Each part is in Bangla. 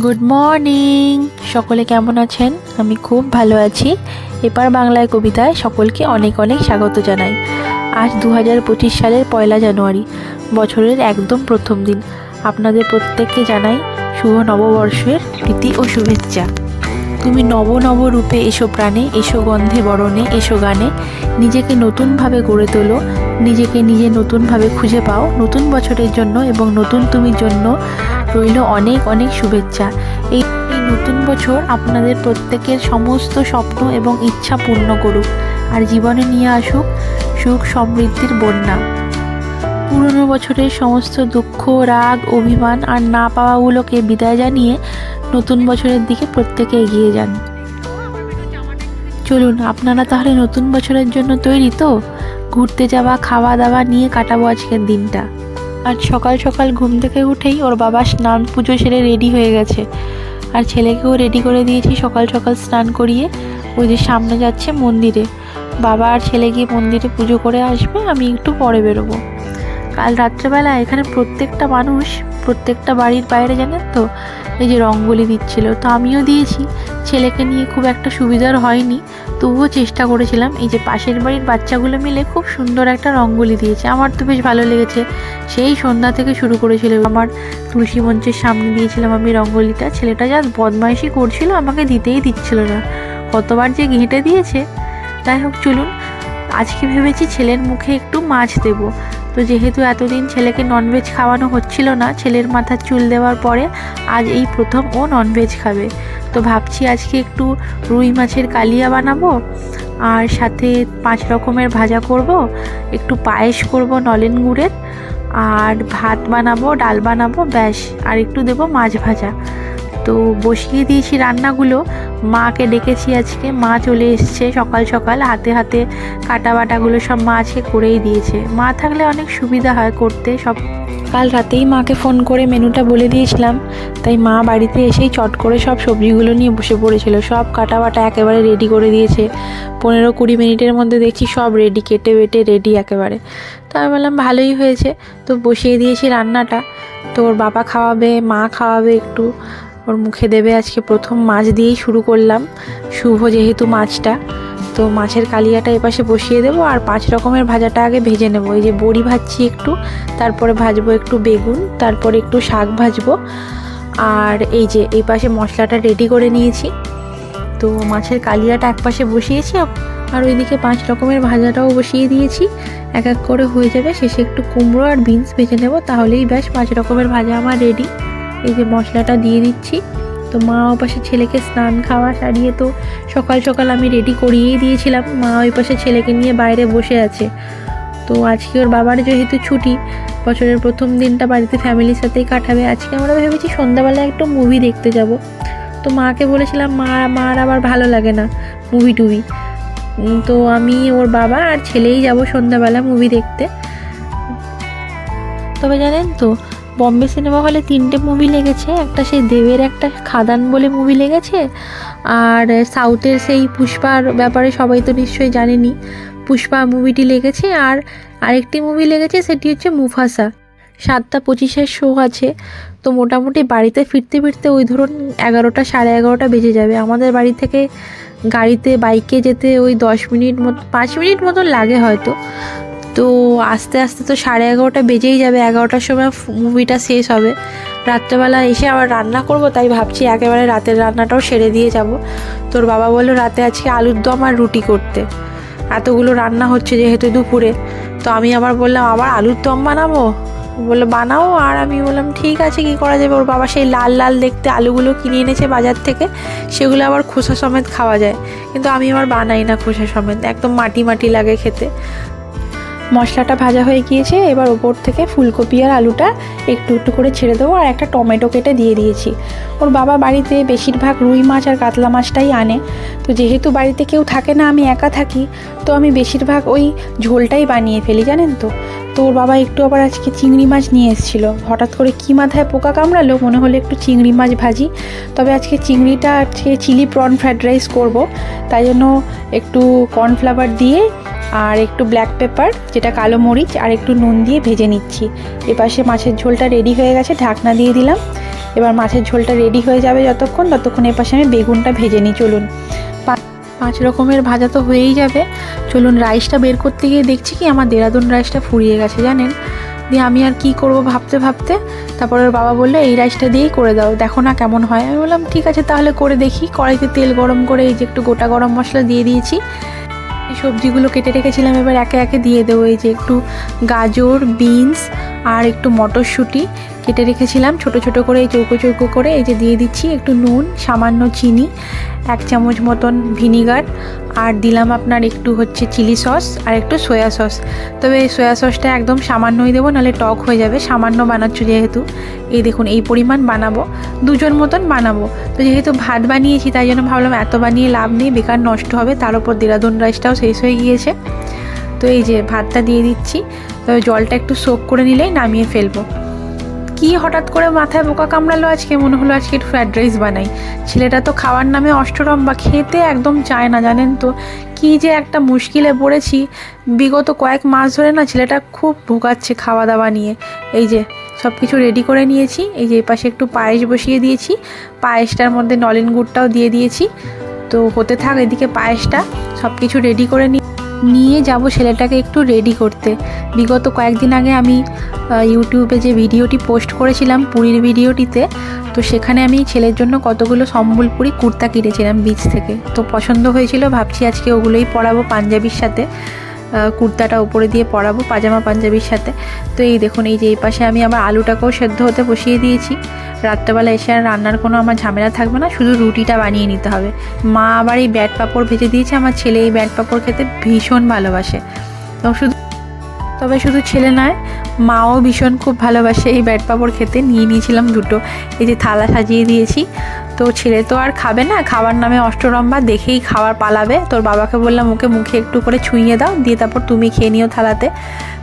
গুড মর্নিং সকলে কেমন আছেন? আমি খুব ভালো আছি। এপার বাংলায় কবিতায় সকলকে অনেক অনেক স্বাগত জানাই। আজ দু হাজার পঁচিশ সালের পয়লা জানুয়ারি, বছরের একদম প্রথম দিন। আপনাদের প্রত্যেককে জানাই শুভ নববর্ষের প্রীতি ও শুভেচ্ছা। তুমি নব নব রূপে এসো প্রাণে, এসো গন্ধে বরণে, এসো গানে। নিজেকে নতুনভাবে গড়ে তোলো নিজেকে নিজে নতুনভাবে খুঁজে পাও। নতুন বছরের জন্য এবং নতুন তুমির জন্য রইল অনেক অনেক শুভেচ্ছা। এই এই নতুন বছর আপনাদের প্রত্যেকের সমস্ত স্বপ্ন এবং ইচ্ছা পূর্ণ করুক আর জীবনে নিয়ে আসুক সুখ সমৃদ্ধির বন্যা। পুরনো বছরের সমস্ত দুঃখ, রাগ, অভিমান আর না পাওয়াগুলোকে বিদায় জানিয়ে নতুন বছরের দিকে প্রত্যেকে এগিয়ে যান। চলুন, আপনারা তাহলে নতুন বছরের জন্য তৈরি তো? ঘুরতে যাওয়া খাওয়া দাওয়া নিয়ে কাটাবো আজকের দিনটা। আর সকাল সকাল ঘুম থেকে উঠেই ওর বাবা স্নান পুজো সেরে রেডি হয়ে গেছে। আর ছেলেকেও রেডি করে দিয়েছি সকাল সকাল স্নান করিয়ে। ওই যে সামনে যাচ্ছে মন্দিরে। বাবা আর ছেলে গিয়ে মন্দিরে পুজো করে আসবে, আমি একটু পরে বেরোবো। কাল রাত্রেবেলা এখানে প্রত্যেকটা মানুষ, প্রত্যেকটা বাড়ির বাইরে জানেন তো? এই যে রঙ্গোলি দিচ্ছিল, তো আমিও দিয়েছি। ছেলেকে নিয়ে খুব একটা সুবিধার হয়নি, তবুও চেষ্টা করেছিলাম। এই যে পাশের বাড়ির বাচ্চাগুলো মিলে খুব সুন্দর একটা রঙ্গোলি দিয়েছে। আমার তো বেশ ভালো লেগেছে। সেই সন্ধ্যা থেকে শুরু করেছিল। আমার তুলসী মঞ্চের সামনে দিয়েছিলাম আমি রঙ্গোলিটা। ছেলেটা যা বদমাইশি করছিল, আমাকে দিতেই দিচ্ছিল না। কতবার যে ঘেঁটে দিয়েছে। যাই হোক, চলুন। আজকে ভেবেছি ছেলের মুখে একটু মাছ দেবো। তো যেহেতু এতদিন ছেলেকে ননভেজ খাওয়ানো হচ্ছিল না, ছেলের মাথার চুল দেওয়ার পরে আজ এই প্রথম ও ননভেজ খাবে। তো ভাবছি আজকে একটু রুই মাছের কালিয়া বানাবো, আর সাথে পাঁচ রকমের ভাজা করব, একটু পায়েস করব নলেন গুড়ের, আর ভাত বানাবো, ডাল বানাবো, ব্যাস, আর একটু দেবো মাছ ভাজা। তো বসিয়ে দিয়েছি রান্নাগুলো মাকে ডেকেছি আজকে। মা চলে এসছে সকাল সকাল। হাতে হাতে কাটা বাটাগুলো সব মা আজকে করেই দিয়েছে। মা থাকলে অনেক সুবিধা হয় করতে। সব কাল রাতেই মাকে ফোন করে মেনুটা বলে দিয়েছিলাম। তাই মা বাড়িতে এসেই চট করে সব সবজিগুলো নিয়ে বসে পড়েছিল। সব কাটা বাটা একেবারে রেডি করে দিয়েছে। পনেরো কুড়ি মিনিটের মধ্যে দেখছি সব রেডি কেটে বেটে রেডি একেবারে। তো আমি বললাম, ভালোই হয়েছে। তো বসিয়ে দিয়েছি রান্নাটা। তোর বাবা খাওয়াবে, মা খাওয়াবে একটু। ওর মুখে দেবে আজকে প্রথম মাছ দিয়েই শুরু করলাম। শুভ যেহেতু মাছটা, তো মাছের কালিয়াটা এপাশে বসিয়ে দেবো আর পাঁচ রকমের ভাজাটা আগে ভেজে নেব। এই যে বড়ি ভাজছি একটু, তারপরে ভাজবো একটু বেগুন, তারপরে একটু শাক ভাজবো। আর এই যে এই পাশে মশলাটা রেডি করে নিয়েছি। তো মাছের কালিয়াটা এক পাশে বসিয়েছি আর ওইদিকে পাঁচ রকমের ভাজাটাও বসিয়ে দিয়েছি। এক এক করে হয়ে যাবে। শেষে একটু কুমড়ো আর বিনস ভেজে নেব, তাহলেই ব্যাস পাঁচ রকমের ভাজা আমার রেডি এই যে মশলাটা দিয়ে দিচ্ছি। তো মা ও পাশে ছেলেকে স্নান খাওয়া সারিয়ে তো সকাল সকাল আমি রেডি করিয়েই দিয়েছিলাম। মা ওই পাশে ছেলেকে নিয়ে বাইরে বসে আছে। তো আজকে ওর বাবার যেহেতু ছুটি, বছরের প্রথম দিনটা বাড়িতে ফ্যামিলির সাথেই কাটাবে। আজকে আমরা ভেবেছি সন্ধ্যাবেলায় একটু মুভি দেখতে যাব। তো মাকে বলেছিলাম, মা, মার আবার ভালো লাগে না মুভি টুভি। তো আমি, ওর বাবা আর ছেলেই যাব সন্ধ্যাবেলা মুভি দেখতে। তবে জানেন তো বম্বে সিনেমা হলে তিনটে মুভি লেগেছে। একটা সেই দেবের, একটা খাদান বলে মুভি লেগেছে। আর সাউথের সেই পুষ্পার ব্যাপারে সবাই তো নিশ্চয়ই জানেনি। পুষ্পা মুভিটি লেগেছে। আর আরেকটি মুভি লেগেছে, সেটি হচ্ছে মুফাসা। সাতটা পঁচিশের শো আছে। তো মোটামুটি বাড়িতে ফিরতে ফিরতে ওই ধরুন এগারোটা, সাড়ে এগারোটা বেজে যাবে। আমাদের বাড়ি থেকে গাড়িতে, বাইকে যেতে ওই দশ মিনিট মতো, পাঁচ মিনিট মতন লাগে হয়তো। তো আস্তে আস্তে তো সাড়ে এগারোটা বেজেই যাবে, এগারোটার সময় মুভিটা শেষ হবে। রাত্রেবেলা এসে আবার রান্না করব, তাই ভাবছি একেবারে রাতের রান্নাটাও সেরে দিয়ে যাব। তোর বাবা বলল রাতে আজকে আলুর দম আর রুটি করতে। এতগুলো রান্না হচ্ছে যেহেতু দুপুরে, তো আমি আবার বললাম, আবার আলুর দম বানাবো? বলল, বানাও। আর আমি বললাম, ঠিক আছে, কি করা যাবে? ওর বাবা সেই লাল লাল দেখতে আলুগুলো কিনে এনেছে বাজার থেকে, সেগুলো আবার খোসা সমেত খাওয়া যায়। কিন্তু আমি আবার বানাই না খোসা সমেত, একদম মাটি মাটি লাগে খেতে। মশলাটা ভাজা হয়ে গিয়েছে, এবার ওপর থেকে ফুলকপি আর আলুটা একটু একটু করে ছেড়ে দেবো আর একটা টমেটো কেটে দিয়ে দিয়েছি। ওর বাবা বাড়িতে বেশিরভাগ রুই মাছ আর কাতলা মাছটাই আনে। তো যেহেতু বাড়িতে কেউ থাকে না, আমি একা থাকি, তো আমি বেশিরভাগ ওই ঝোলটাই বানিয়ে ফেলি, জানেন তো? তো ওর বাবা একটু আবার আজকে চিংড়ি মাছ নিয়ে এসেছিল। হঠাৎ করে কী মাথায় পোকা কামড়ালো? মনে হলো একটু চিংড়ি মাছ ভাজি। তবে আজকে চিংড়িটা, আজকে চিলি প্রন ফ্রাইড রাইস করব। তাই জন্য একটু কর্নফ্লাওয়ার দিয়ে আর একটু ব্ল্যাক পেপার যেটা কালো মরিচ, আর একটু নুন দিয়ে ভেজে নিচ্ছি। এপাশে মাছের ঝোলটা রেডি হয়ে গেছে, ঢাকনা দিয়ে দিলাম। এবার মাছের ঝোলটা রেডি হয়ে যাবে যতক্ষণ, ততক্ষণ এর পাশে আমি বেগুনটা ভেজে নিই, চলুন। পাঁচ রকমের ভাজা তো হয়েই যাবে। চলুন রাইসটা বের করতে গিয়ে দেখছি কি আমার দেরাদুন রাইসটা ফুরিয়ে গেছে, জানেন? দিয়ে আমি আর কি করব ভাবতে ভাবতে? তারপর ওর বাবা বলল, এই রাইসটা দিয়েই করে দাও, দেখো না কেমন হয়। আমি বললাম, ঠিক আছে, তাহলে করে দেখি। কড়াইতে তেল গরম করে এই যে একটু গোটা গরম মশলা দিয়ে দিয়েছি। সবজিগুলো কেটে রেখেছিলাম, এবার একে একে দিয়ে দেবো। এই যে একটু গাজর, বিনস আর একটু মটরশুঁটি। কেটে রেখেছিলাম, ছোট ছোট করে এই চৌকো চৌকো করে, এই যে দিয়ে দিচ্ছি একটু নুন, সামান্য চিনি, এক চামচ মতন ভিনিগার, আর দিলাম আপনার একটু হচ্ছে চিলি সস আর একটু সয়া সস। তবে এই সয়া সসটা একদম সামান্যই দেবো, নাহলে টক হয়ে যাবে, সামান্য বানাচ্ছ যেহেতু। এই দেখুন, এই পরিমাণ বানাবো, দুজন মতন বানাবো। তো যেহেতু ভাত বানিয়েছি, তাই জন্য ভাবলাম এত বানিয়ে লাভ নেই, বেকার নষ্ট হবে, তার উপর দেরাদুন রাইসটাও শেষ হয়ে গিয়েছে। তো এই যে ভাতটা দিয়ে দিচ্ছি, তবে জলটা একটু সোক করে নিলেই নামিয়ে ফেলব। কি হঠাৎ করে মাথায় বোকা কামড়ালো? আজকে মনে হলো আজকে একটু ফ্রাইড রাইস বানাই। ছেলেটা তো খাওয়ার নামে অষ্টরম বা খেতে একদম চায় না, জানেন তো? কি যে একটা মুশকিলে পড়েছি। বিগত কয়েক মাস ধরে না ছেলেটা খুব ভোগাচ্ছে খাওয়া দাওয়া নিয়ে। এই যে সব কিছু রেডি করে নিয়েছি। এই যে পাশে একটু পায়েস বসিয়ে দিয়েছি। পায়েসটার মধ্যে নলেন গুড়টাও দিয়ে দিয়েছি। তো হতে থাক, এদিকে পায়েসটা সব কিছু রেডি করে নিয়ে নিয়ে যাব ছেলেটাকে একটু রেডি করতে। বিগত কয়েকদিন আগে আমি ইউটিউবে যে ভিডিওটি পোস্ট করেছিলাম পুরীর ভিডিওটিতে তো সেখানে আমি ছেলের জন্য কতগুলো সম্বলপুরি কুর্তা কিনেছিলাম বীজ থেকে। তো পছন্দ হয়েছিল, ভাবছি আজকে ওগুলোই পরাবো পাঞ্জাবির সাথে। কুর্তাটা উপরে দিয়ে পরাবো, পাজামা পাঞ্জাবির সাথে। তো এই দেখুন, এই যে এই পাশে আমি আমার আলুটাকেও সেদ্ধ হতে বসিয়ে দিয়েছি। রাত্রেবেলা এসে আর রান্নার কোনো আমার ঝামেলা থাকবে না, শুধু রুটিটা বানিয়ে নিতে হবে। মা আবার এই ব্যাট পাঁপড় ভেজে দিয়েছে, আমার ছেলে এই ব্যাট পাঁপড় খেতে ভীষণ ভালোবাসে। তো শুধু তবে শুধু ছেলে নয়, মাও ভীষণ খুব ভালোবাসে এই ব্যাট পাঁপড় খেতে। নিয়ে নিয়েছিলাম দুটো। এই যে থালা সাজিয়ে দিয়েছি। তো ছেলে তো আর খাবে না খাবার নামে অষ্টরম্বা দেখেই খাবার পালাবে। তোর বাবাকে বললাম, ওকে মুখে একটু করে ছুঁয়ে দাও, দিয়ে তারপর তুমি খেয়ে নিও থালাতে।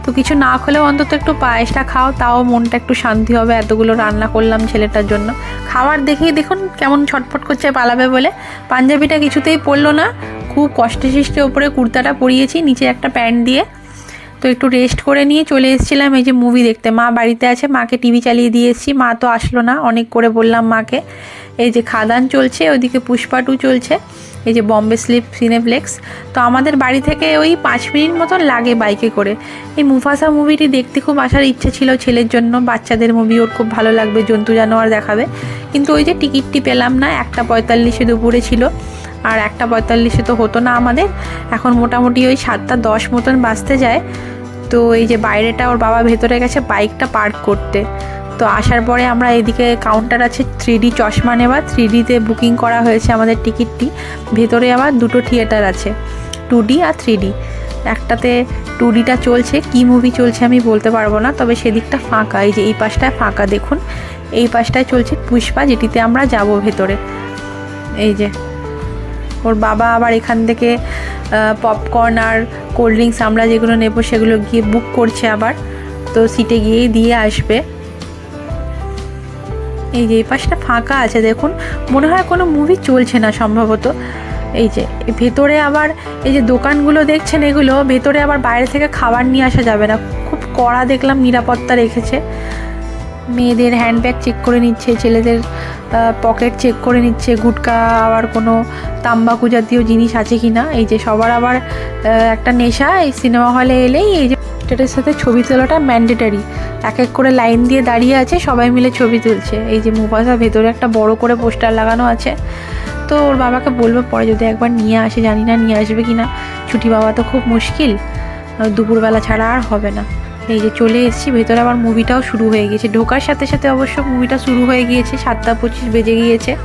তো কিছু না খেলেও অন্তত একটু পায়েসটা খাও, তাও মনটা একটু শান্তি হবে এতগুলো রান্না করলাম ছেলেটার জন্য। খাবার দেখেই দেখুন কেমন ছটফট করছে, পালাবে বলে। পাঞ্জাবিটা কিছুতেই পরলো না, খুব কষ্টে সৃষ্টে ওপরে কুর্তাটা পরিয়েছি, নিচে একটা প্যান্ট দিয়ে। তো একটু রেস্ট করে নিয়ে চলে এসেছিলাম, এই যে মুভি দেখতে। মা বাড়িতে আছে, মাকে টিভি চালিয়ে দিয়ে এসেছি, মা তো আসলো না, অনেক করে বললাম মাকে। এই যে খাদান চলছে, ওইদিকে পুষ্পা টু চলছে, এই যে বম্বে স্লিপ সিনেপ্লেক্স। তো আমাদের বাড়ি থেকে ওই পাঁচ মিনিট মতন লাগে বাইকে করে। এই মুফাসা মুভিটি দেখতে খুব আসার ইচ্ছে ছিল ছেলের জন্য, বাচ্চাদের মুভি ওর খুব ভালো লাগবে, জন্তু জানোয়ার দেখাবে। কিন্তু ওই যে টিকিটটি পেলাম না, একটা পঁয়তাল্লিশে দুপুরে ছিল, আর একটা পঁয়তাল্লিশে তো হতো না আমাদের। এখন মোটামুটি ওই সাতটা দশ মতন বাজতে যায়। তো এই যে বাইরেটা ওর বাবা ভেতরে গেছে বাইকটা পার্ক করতে। তো আসার পরে আমরা এদিকে কাউন্টার আছে থ্রি ডি চশমা নেওয়া থ্রি ডিতে বুকিং করা হয়েছে আমাদের টিকিটটি ভেতরে আবার দুটো থিয়েটার আছে টু ডি আর থ্রি ডি একটাতে টু ডিটা চলছে, কি মুভি চলছে আমি বলতে পারব না, তবে সেদিকটা ফাঁকা, এই যে এই পাশটায় ফাঁকা দেখুন। এই পাশটায় চলছে পুষ্পা, যেটিতে আমরা যাব ভেতরে। এই যে, ওর বাবা আবার এখান থেকে পপকর্ন আর কোল্ড ড্রিঙ্কস আমরা যেগুলো নেব সেগুলো গিয়ে বুক করছে আবার। তো সিটে গিয়েই দিয়ে আসবে। এই যে, এই পাশটা ফাঁকা আছে, দেখুন। মনে হয় কোনো মুভি চলছে না সম্ভবত। এই যে, ভেতরে আবার এই যে দোকানগুলো দেখছেন এগুলো, ভেতরে আবার বাইরে থেকে খাবার নিয়ে আসা যাবে না। খুব কড়া দেখলাম, নিরাপত্তা রেখেছে। মেয়েদের হ্যান্ডব্যাগ চেক করে নিচ্ছে, ছেলেদের পকেট চেক করে নিচ্ছে, গুটকা আবার কোনো তাম্বাকু জাতীয় জিনিস আছে কি না এই যে সবার আবার একটা নেশা, এই সিনেমা হলে এলেই এই যে এটার সাথে ছবি তোলাটা ম্যান্ডেটারি এক এক করে লাইন দিয়ে দাঁড়িয়ে আছে, সবাই মিলে ছবি তুলছে। এই যে মুফাসা ভেতরে একটা বড় করে পোস্টার লাগানো আছে। তো ওর বাবাকে বলব, পরে যদি একবার নিয়ে আসে, জানি না নিয়ে আসবে কি না ছুটি বাবা তো খুব মুশকিল। দুপুরবেলা ছাড়া আর হবে না। এই যে চলে এসেছি ভেতরে আবার মুভিটাও শুরু হয়ে গিয়েছে। ঢোকার সাথে সাথে অবশ্য মুভিটা শুরু হয়ে গিয়েছে সাতটা পঁচিশ বেজে গিয়েছে।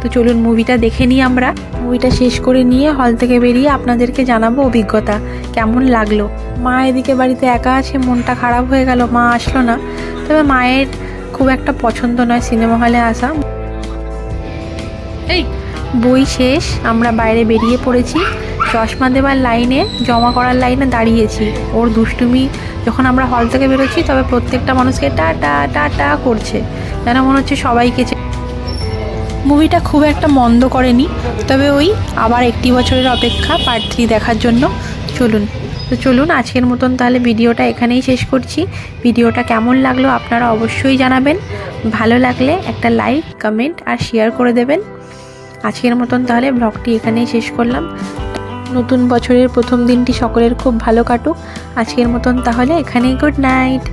তো চলুন মুভিটা দেখে নিই আমরা। মুভিটা শেষ করে নিয়ে হল থেকে বেরিয়ে আপনাদেরকে জানাব অভিজ্ঞতা কেমন লাগল? মা এদিকে বাড়িতে একা আছে মনটা খারাপ হয়ে গেল মা আসলো না। তবে মায়ের খুব একটা পছন্দ নয় সিনেমা হলে আসা। এই। বই শেষ আমরা বাইরে বেরিয়ে পড়েছি। চশমা দেওয়ার লাইনে, জমা করার লাইনে দাঁড়িয়েছি। ওর দুষ্টুমি, যখন আমরা হল থেকে বেরোচ্ছি, তবে প্রত্যেকটা মানুষকে টা টা টা টা করছে। যেন মনে হচ্ছে সবাইকে মুভিটা খুব একটা মন্দ করেনি, তবে ওই আবার একটি বছরের অপেক্ষা পার্ট থ্রি দেখার জন্য চলুন। তো চলুন, আজকের মতন তাহলে ভিডিওটা এখানেই শেষ করছি। ভিডিওটা কেমন লাগল আপনারা অবশ্যই জানাবেন। ভালো লাগলে একটা লাইক কমেন্ট আর শেয়ার করে দেবেন। আজকের মতন তাহলে ব্লগটি এখানেই শেষ করলাম। নতুন বছরের প্রথম দিনটি সকলের খুব ভালো কাটুক। আজকের মতন তাহলে এখানেই গুড নাইট